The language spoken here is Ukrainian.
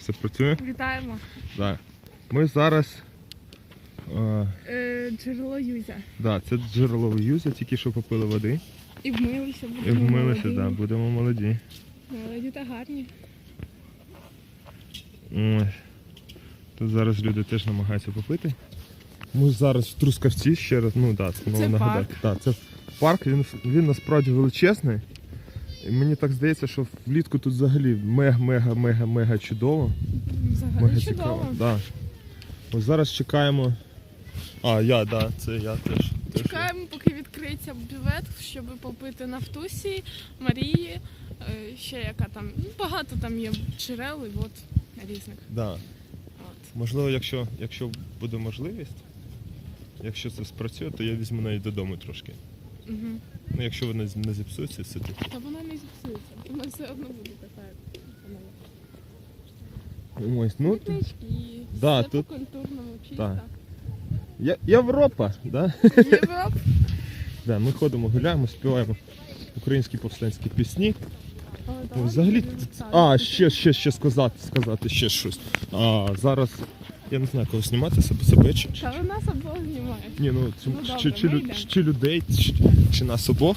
Все працює? Вітаємо. Да. Ми зараз. Е, Е, джерело Юзя. да, це джерело юза, тільки що попили води. І вмилися, І вмилися, да, будемо молоді. Молоді та гарні. Ось. Тут зараз люди теж намагаються попити. Ми зараз в Трускавці ще раз, ну так, да, Це нагадати. Да, це парк, він, він насправді величезний. І мені так здається, що влітку тут взагалі мега-мега-мега-мега чудово. Взагалі Мега чудово. цікаво. Да. Ось зараз чекаємо. А, я, да, це я теж. теж. Чекаємо, поки відкриється бювет, щоб попити Нафтусі, Марії, е, ще яка там. Ну, багато там є джерел і вод різних. Да. От. Можливо, якщо, якщо буде можливість, якщо це спрацює, то я візьму навіть додому трошки. Угу. Ну, якщо вона не зіпсується, все тут. Та вона не зіпсується, вона все одно буде така. як Ось, ну, Квітнички, да, все тут- по контурному чисто. Да. Я, Європа, да? Європа. да? Ми ходимо, гуляємо, співаємо українські повстанські пісні. Взагалі, а, ще, ще, ще сказати, сказати ще щось. А, зараз, я не знаю, кого знімати, себе, себе чи, Та ви нас обох знімає. ні, ну, чи, Ну, чи, добре, чи, чи, чи людей, чи, чи нас обох.